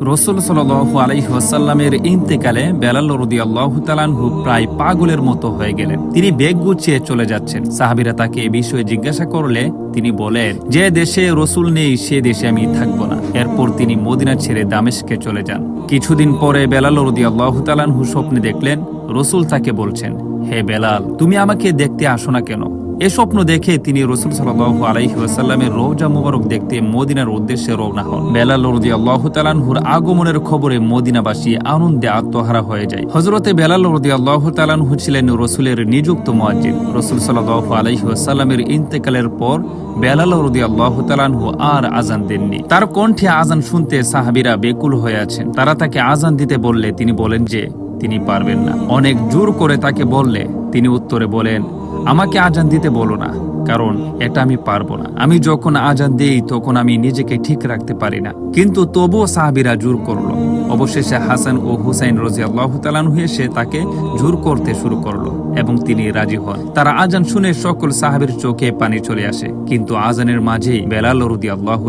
রসুল সাল আলাইসাল্লামের ইন্তেকালে বেলাল রদি আল্লাহ তালানহু প্রায় পাগলের মতো হয়ে গেলেন। তিনি বেগ গুছিয়ে চলে যাচ্ছেন। সাহাবিরা তাকে এ বিষয়ে জিজ্ঞাসা করলে তিনি বলেন, যে দেশে রসুল নেই, সে দেশে আমি থাকব না। এরপর তিনি মদিনা ছেড়ে দামেশকে চলে যান। কিছুদিন পরে বেলাল রদি আল্লাহ তালানহু স্বপ্নে দেখলেন, রসুল তাকে বলছেন, হে বেলাল, তুমি আমাকে দেখতে আসো না কেন? এ স্বপ্ন দেখে তিনি রসুল সাল্লাহ আলাইহি ওয়াসাল্লামের রোজা মুবারক দেখতে মদিনার উদ্দেশ্যে রওনা হন। বেলাল রদি আল্লাহ তালানহুর আগমনের খবরে মদিনাবাসী আনন্দে আত্মহারা হয়ে যায়। হজরতে বেলাল রদি আল্লাহ তালানহু ছিলেন রসুলের নিযুক্ত মুয়াজ্জিন। রসুল সাল্লাহ আলাইহি ওয়াসাল্লামের ইন্তেকালের পর বেলাল রদি আল্লাহ তালানহু আর আজান দেননি। তার কণ্ঠে আজান শুনতে সাহাবিরা বেকুল হয়ে আছেন। তারা তাকে আজান দিতে বললে তিনি বলেন যে, তিনি পারবেন না। অনেক জোর করে তাকে বললে তিনি উত্তরে বলেন, আমাকে আজান দিতে বলো না, কারণ এটা আমি পারব না। আমি যখন আজান দেই, তখন আমি নিজেকে ঠিক রাখতে পারি না। কিন্তু তবুও সাহাবিরা জোর করল। অবশেষে হাসান ও হুসাইন রাজি আল্লাহ তালানহু এসে তাকে জোর করতে শুরু করল এবং তিনি রাজি হন। তারা আজান শুনে সকল সাহাবের চোখে পানি চলে আসে। কিন্তু আজানের মাঝেই বেলাল রদি আল্লাহ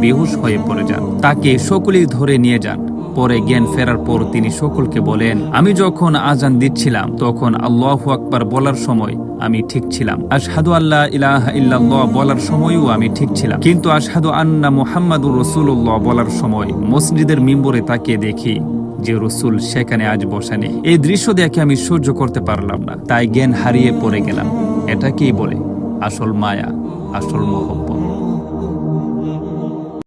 বেহুশ হয়ে পড়ে যান। তাকে সকলেই ধরে নিয়ে যান। পরে জ্ঞান ফেরার পর তিনি সকলকে বলেন, আমি যখন আজান দিচ্ছিলাম, তখন আল্লাহ আকবার বলার সময় আমি ঠিক ছিলাম। আশহাদু আল্লাহ ইলাহা ইল্লাল্লাহ বলার সময়ও আমি ঠিক ছিলাম। কিন্তু আশহাদু আন্না মুহাম্মাদুর রসুল্লাহ বলার সময় মসজিদের মিম্বরে তাকিয়ে দেখি যে রসুল সেখানে আজ বসা নেই এই দৃশ্য দেখে আমি সহ্য করতে পারলাম না। তাই জ্ঞান হারিয়ে পড়ে গেলাম। এটাকেই বলে? আসল মায়া, আসল মহব্বত।